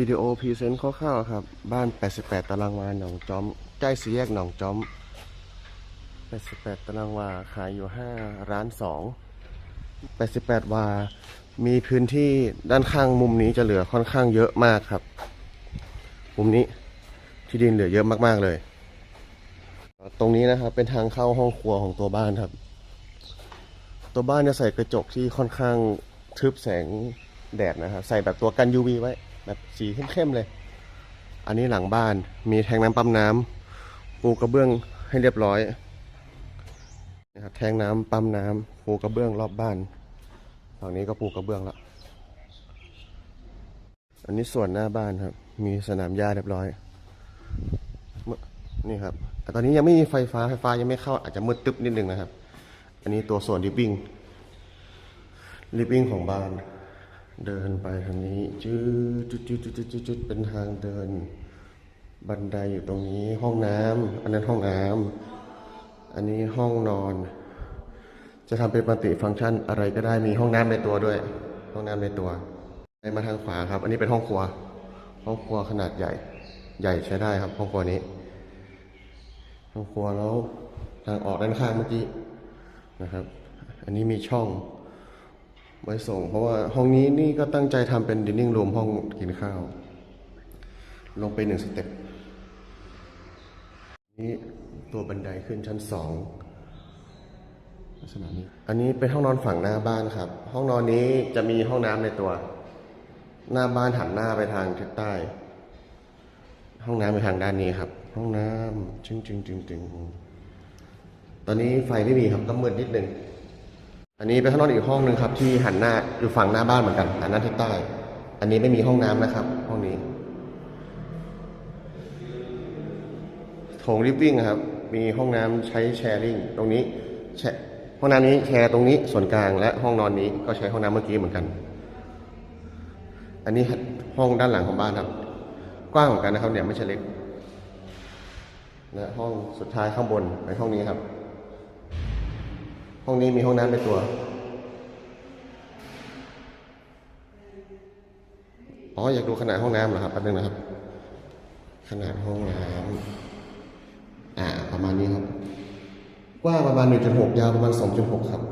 วิดีโอพรีเซนต์คร่าวๆครับ บ้าน 88 ตารางวาหนองจอมใกล้สี่แยกหนองจอม 88 ตารางวาขายอยู่ 5 ร้าน 2 88 วา มีพื้นที่ด้านข้างมุมนี้จะเหลือค่อนข้างเยอะมากครับ มุมนี้ที่ดินเหลือเยอะมากๆเลย ตรงนี้นะครับเป็นทางเข้าห้องครัวของตัวบ้านครับ ตัวบ้านจะใส่กระจกที่ค่อนข้างทึบแสงแดดนะครับ ใส่แบบตัวกัน UV ไว้ แบบสีเข้มๆเลย อันนี้หลังบ้านมีแทงน้ำปั๊มน้ำปูกระเบื้องให้เรียบร้อยนะครับแทงน้ำปั๊มน้ำปูกระเบื้องรอบบ้านฝั่งนี้ก็ปูกระเบื้องแล้วอันนี้ส่วนหน้าบ้านครับ มีสนามหญ้าเรียบร้อยนี่ครับแต่ตอนนี้ยังไม่มีไฟฟ้าไฟฟ้ายังไม่เข้าอาจจะมืดตึ๊บนิดนึงนะครับ อันนี้ตัวส่วนริบบิ้งริบบิ้งของบ้าน เดินไปทางนี้จืดจุดจุดจุดจุดจุดเป็นทางเดิน บันไดอยู่ตรงนี้ห้องน้ำอันนั้นห้องน้ำอันนี้ห้องนอน จะทำเป็นปฏิฟังก์ชันอะไรก็ได้มีห้องน้ำในตัวด้วย ห้องน้ำในตัวไปมาทางขวาครับ อันนี้เป็นห้องครัว ห้องครัวขนาดใหญ่ ใหญ่ใช้ได้ครับ ห้องครัวนี้ ห้องครัวแล้วทางออกด้านข้างเมื่อกี้นะครับ อันนี้มีช่อง ไว้ส่ง เพราะว่าห้องนี้นี่ก็ตั้งใจทำเป็นดินนิ่งรวมห้องกินข้าว ลงไปหนึ่งสเต็ปนี่ตัวบันไดขึ้นชั้นสองลักษณะนี้ อันนี้เป็นห้องนอนฝั่งหน้าบ้านครับ ห้องนอนนี้จะมีห้องน้ำในตัว หน้าบ้านหันหน้าไปทางทิศใต้ ห้องน้ำไปทางด้านนี้ครับ ห้องน้ำจึงจึงจึงจึงตอนนี้ไฟไม่มีครับก็มืดนิดนึง อันนี้เป็นห้องนอนอีกห้องหนึ่งครับ ที่หันหน้าอยู่ฝั่งหน้าบ้านเหมือนกันหันหน้าทิศใต้ อันนี้ไม่มีห้องน้ำนะครับ ห้องนี้โถงริบวิ่งครับ มีห้องน้ำใช้แชร์ลิงตรงนี้แชร์ห้องน้ำนี้แชร์ตรงนี้ส่วนกลางและห้องนอนนี้ก็ใช้ห้องน้ำเมื่อกี้เหมือนกัน อันนี้ห้องด้านหลังของบ้านครับ กว้างเหมือนกันนะครับเนี่ยไม่ใช่เล็กและห้องสุดท้ายข้างบนเป็นห้องนี้ครับ ห้องนี้มีห้องน้ำในตัว อ๋อ อยากดูขนาดห้องน้ำเหรอครับแป๊บนึงนะครับ ขนาดห้องน้ำอ่า ประมาณนี้ครับ กว้างประมาณ 1.6 ยาวประมาณ 2.6 ครับ